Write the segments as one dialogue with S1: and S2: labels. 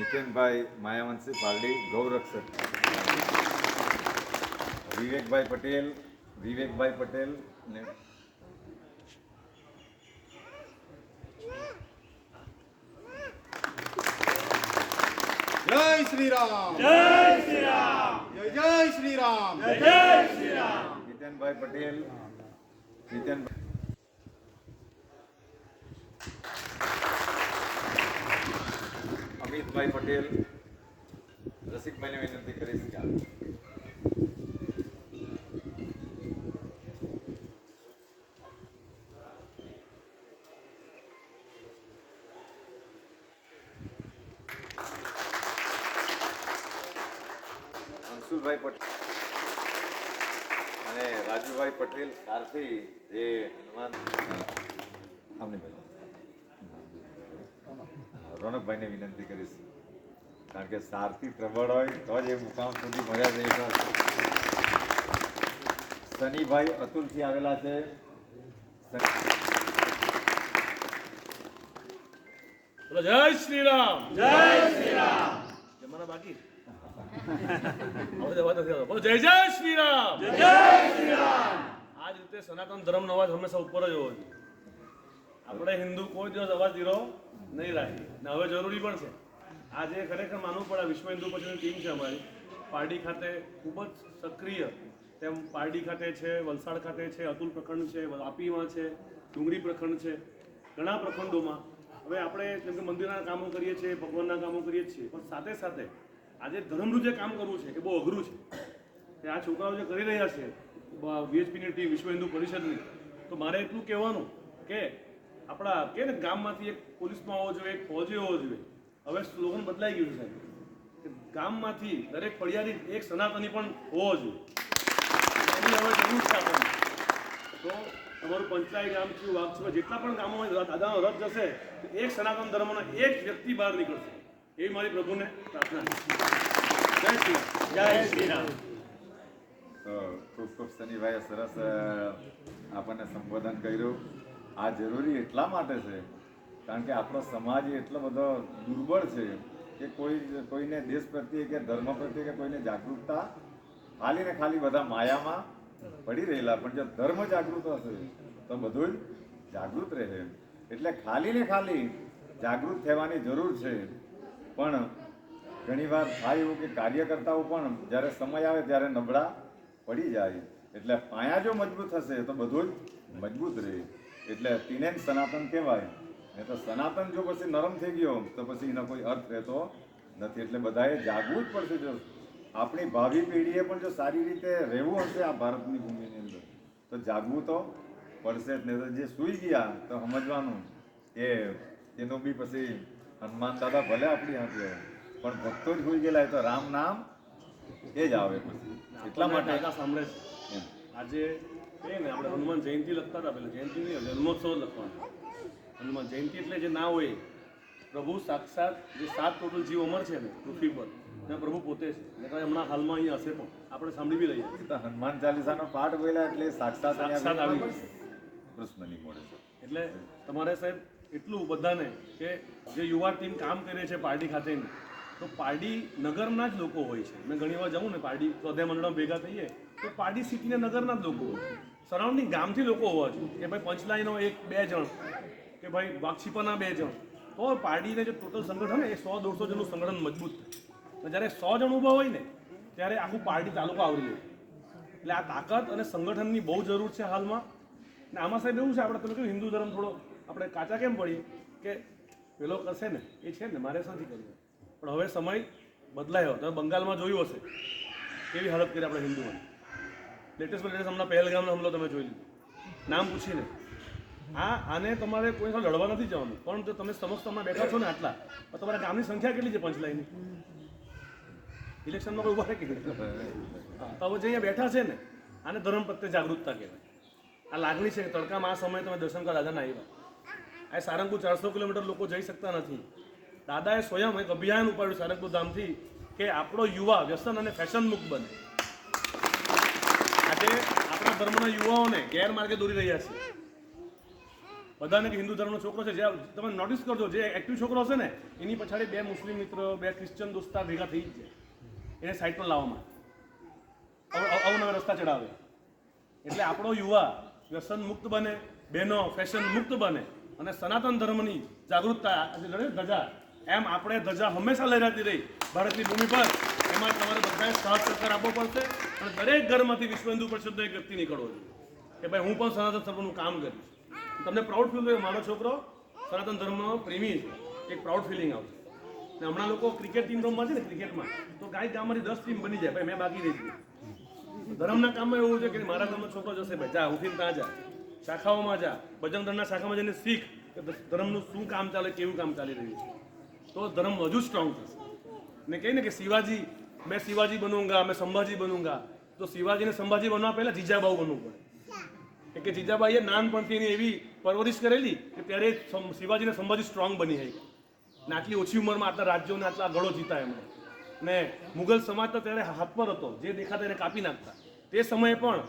S1: નીતિનભાઈ માયાવંશી પાલડી ગૌરક્ષક. વિવેકભાઈ પટેલ વિવેકભાઈ પટેલ ને
S2: જય શ્રી રામ જય શ્રી રામ જય જય શ્રી રામ
S1: જીતેનભાઈ પટેલ જીતેન અમિતભાઈ પટેલ, રસિકભાઈને વિનંતી કરીશ કે અંશુલભાઈ પટેલ અને રાજુભાઈ પટેલ સારથી જે હનુમાન આમને ભાઈ રોનકભાઈને વિનંતી કરીશ. કારણ કે સારથી પ્રબળ હોય તો જ એ મુકામ સુધી મળ્યા રહી શનિભાઈ સનીભાઈ અતુલથી આવેલા છે.
S3: બોલો જય શ્રી રામ જય શ્રી રામ જમાના બાકી? જય જય શ્રી રામ જય શ્રી રામ આ જ રીતે સનાતન ધર્મ અવાજ હંમેશા ઉપર જ હોવો જોઈએ આપણે હિન્દુ કોઈ દિવસ અવાજ ધીરો નહીં રાખે ને હવે જરૂરી પણ છે. આજે ખરેખર માનવું પડે વિશ્વ હિન્દુ પછીની ટીમ છે અમારી. પારડી ખાતે ખૂબ જ સક્રિય. તેમ પારડી ખાતે છે, વલસાડ ખાતે છે, અતુલ પ્રખંડ છે, વાપીમાં છે, ડુંગળી પ્રખંડ છે, ઘણા પ્રખંડોમાં. હવે આપણે જેમ કે મંદિરના કામો કરીએ છીએ, ભગવાનના કામો કરીએ છીએ, પણ સાથે સાથે આજે ધર્મનું જે કામ કરવું છે, એ બહુ અઘરું છે. કે આ છોકરાઓ જે કરી રહ્યા છે વીએચપીની ટીમ, વિશ્વ હિન્દુ પરિષદની, તો મારે એટલું કહેવાનું કે આપણા કે ને ગામમાંથી એક પોલીસમાં હોવો જોઈએ એક ફોજે હોવો જોઈએ. હવે સ્લોગન બદલાઈ ગયું છે સાહેબ. કે ગામમાંથી દરેક ફળિયાથી એક સનાતની પણ હોવો જોઈએ. એની હવે જરૂર છે આપણને. તો તમારું પંચાયત ગામ છે વાઘ જેટલા પણ ગામોમાં દાદાનો રથ જશે તો એક સનાતન ધર્મનો એક વ્યક્તિ બહાર નીકળશે. એવી મારી પ્રભુને પ્રાર્થના છે. જય શ્રી જય શ્રી રામ.
S1: તો ખૂબ ખૂબ સનીભાઈએ સરસ આપણને સંબોધન કર્યું. આ જરૂરી એટલા માટે છે, કારણ કે આપણો સમાજ એટલો બધો દુર્બળ છે કે કોઈ કોઈને દેશ પ્રત્યે કે ધર્મ પ્રત્યે કે કોઈને જાગૃતતા ખાલી ને ખાલી બધા માયામાં પડી રહેલા. પણ જો ધર્મ જાગૃત હશે, તો બધું જ જાગૃત રહે. એટલે ખાલી ને ખાલી જાગૃત થવાની જરૂર છે. પણ ઘણીવાર થાય એવું કે કાર્યકર્તાઓ પણ જ્યારે સમય આવે ત્યારે નબળા પડી જાય. એટલે પાયા જો મજબૂત હશે, તો બધું જ મજબૂત રહે. એટલે તીને જ સનાતન કહેવાય. ને તો સનાતન જો પછી નરમ થઈ ગયો તો પછી એનો કોઈ અર્થ રહેતો નથી. એટલે બધાએ જાગવું જ પડશે જો. આપણી ભાવિ પેઢીએ પણ જો સારી રીતે રહેવું હશે આ ભારતની ભૂમિની અંદર તો જાગવું તો પડશે જ. નહીં તો જે સૂઈ ગયા તો સમજવાનું કે એનો બી પછી હનુમાન દાદા ભલે આપણી હાથે પણ ભક્તો જ હોઈ ગયેલા તો રામ નામ એ જ આવે પછી. એટલા માટે
S3: સાંભળે છે. આજે એ ને આપણે હનુમાન જયંતિ લખતા હતા પેલા જયંતિ નહીં જન્મોત્સવ લખવાનો. હનુમાન જયંતિ એટલે જે ના હોય પ્રભુ સાક્ષાત જે સાત ટોટલ જીવ અમર છે ને પૃથ્વી પર ત્યાં પ્રભુ પોતે છે. હમણાં હાલમાં અહીંયા હશે પણ આપણે સાંભળી બી લઈએ.
S1: હનુમાન ચાલીસાનો પાઠ બોલ્યા એટલે સાક્ષાત
S3: સાક્ષાત આવી.
S1: કૃષ્ણની મોડે
S3: એટલે તમારે સાહેબ એટલું બધાને કે જે યુવા ટીમ કામ કરે છે પાર્ટી ખાતેની તો પારડી નગરના જ લોકો હોય છે. મેં ઘણી વાર જાઉં ને, પારડી સ્વાધ્યાય મંડળમાં ભેગા થઈએ, તો પારડી સિટીના નગરના જ લોકો હોય સરાઉન્ડિંગ ગામથી લોકો હોવા જોઈએ. કે ભાઈ પંચલાઈનો એક, બે જણ, કે ભાઈ વાક્ષીપાના બે જણ, તો પારડીને જે ટોટલ સંગઠન એ સો, દોઢસો જણનું સંગઠન મજબૂત થાય. જ્યારે સો જણ ઊભા હોય ને, ત્યારે આખું પારડી તાલુકો આવરી લે. એટલે આ તાકાત અને સંગઠનની બહુ જરૂર છે હાલમાં. ને આમાં સાહેબ એવું છે, આપણે તમે કહ્યું હિન્દુ ધર્મ થોડો આપણે કાચા કેમ પડીએ? કે પેલો કરશે ને, એ છે ને, મારે નથી કરવું. પણ હવે સમય બદલાયો તમે બંગાળમાં જોયું હશે. કેવી હાલત કરી આપણે હિન્દુઓની લેટેસ્ટ લેટેસ્ટ હમણાં પહેલગામનો હમલો તમે જોઈ લીધો. નામ પૂછીને. આ, આને તમારે કોઈ લડવા નથી જવાનું. પણ જો તમે સમક્ષ તમે બેઠા છો ને આટલા, તો તમારા ગામની સંખ્યા કેટલી છે પંચલાઈની ઇલેક્શનમાં કોઈ ઊભા કે તો હવે જે અહીંયા બેઠા છે ને, આને ધર્મ પ્રત્યે જાગૃતતા કહેવાય. આ લાગણી છે કે તડકામાં આ સમયે તમે દર્શન કરવા દાદાના આવ્યા. આ સારંગપુર ચારસો કિલોમીટર લોકો જઈ શકતા નથી. દાદાએ સ્વયં એક અભિયાન ઉપાડ્યું સારંગપુર ધામથી કે આપણો યુવા વ્યસન અને ફેશન મુક્ત બને. આજે આપણા ધર્મના યુવાઓને ગેરમાર્ગે દોરી રહ્યા છે. બધાને હિન્દુ ધર્મનો છોકરો છે, જે તમે નોટિસ કરજો, જે એક્ટિવ છોકરો હશે ને, એની પછાડી બે મુસ્લિમ મિત્રો, બે ક્રિશ્ચન દોસ્તાર ભેગા થઈ જ જાય. એને સાઈડ પર લાવવામાં અવ- અવ- અવનવા રસ્તા ચડાવે. એટલે આપણો યુવા વ્યસન મુક્ત બને બહેનો ફેશન મુક્ત બને અને સનાતન ધર્મની જાગૃતતા ધજા એમ આપણે ધજા હંમેશા લહેરાતી રહી. ભારતની ભૂમિ પર એમાં તમારે બધાએ સાથ સહકાર આપવો પડશે અને દરેક ઘરમાંથી વિશ્વ હિન્દુ પરિષદનો એક વ્યક્તિ નીકળવો જોઈએ. કે ભાઈ, હું પણ સનાતન ધર્મનું કામ કરીશ. તમને પ્રાઉડ ફીલ થયું મારો છોકરો સનાતન ધર્મનો પ્રેમી છે. એક પ્રાઉડ ફિલિંગ આવશે. ને હમણાં લોકો ક્રિકેટ ટીમ રમવા છે ને ક્રિકેટમાં તો ગાય ગામમાંથી દસ ટીમ બની જાય. ભાઈ, મેં બાકી રહી ગયું. ધર્મના કામમાં એવું છે કે મારા ગામનો છોકરો જશે, ભાઈ, જા, ઉઠીને ત્યાં જા. શાખાઓમાં જા. બજરંગ દળના શાખામાં જઈને શીખ કે ધર્મનું શું કામ ચાલે, કેવું કામ ચાલી રહ્યું છે. તો ધર્મ હજુ સ્ટ્રોંગ થશે. ને કહે ને કે શિવાજી, મેં શિવાજી બનूंगा મેં સંભાજી બનूंगा તો શિવાજીને સંભાજી બનવા પહેલા જીજાબાઉ બનવું પડે. એટલે કે જીજાબાઈએ નાનપણથી એની એવી પરવરિશ કરેલી કે ત્યારે શિવાજીને સંભાજી સ્ટ્રોંગ બની જાય ને આટલી ઓછી ઉંમરમાં આટલા રાજ્યોને આટલા ગળો જીતા એમણે. ને મુઘલ સમાજ તો ત્યારે હાથ પર હતો, જે દેખાતા એને કાપી નાખતા. તે સમયે પણ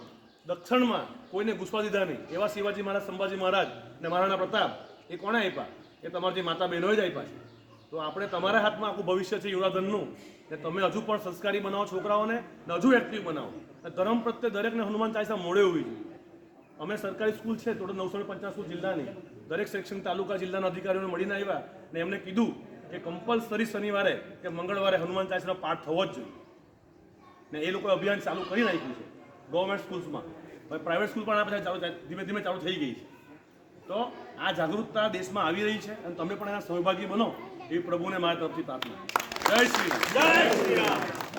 S3: દક્ષિણમાં કોઈને ઘૂસવા દીધા નહીં. એવા શિવાજી મહારાજ, સંભાજી મહારાજ ને મહારાણા પ્રતાપ એ કોણે આપ્યા? એ તમારી જે માતા બહેનોએ જ આપ્યા છે. તો આપણે તમારા હાથમાં આખું ભવિષ્ય છે યુવાધનનું કે તમે હજુ પણ સંસ્કારી બનાવો છોકરાઓને ને હજુ એક્ટિવ બનાવો. ધર્મ પ્રત્યે દરેકને હનુમાન ચાલીસા મોડે હોવી જોઈએ. અમે સરકારી સ્કૂલ છે, ટોટલ નવસો ને જિલ્લાની. દરેક શૈક્ષણિક તાલુકા જિલ્લાના અધિકારીઓને મળીને આવ્યા ને એમને કીધું કે કમ્પલસરી શનિવારે કે મંગળવારે હનુમાન ચાલીસાનો પાઠ થવો જ જોઈએ. ને એ લોકોએ અભિયાન ચાલુ કરી નાખ્યું છે ગવર્મેન્ટ સ્કૂલ્સમાં. હવે પ્રાઇવેટ સ્કૂલ પણ આ બધા ચાલુ ધીમે ધીમે ચાલુ થઈ ગઈ છે. તો આ જાગૃતતા દેશમાં આવી રહી છે અને તમે પણ એના સહભાગી બનો એ પ્રભુને મારા તરફથી પ્રાર્થના. જય શ્રી જય શ્રી રામ.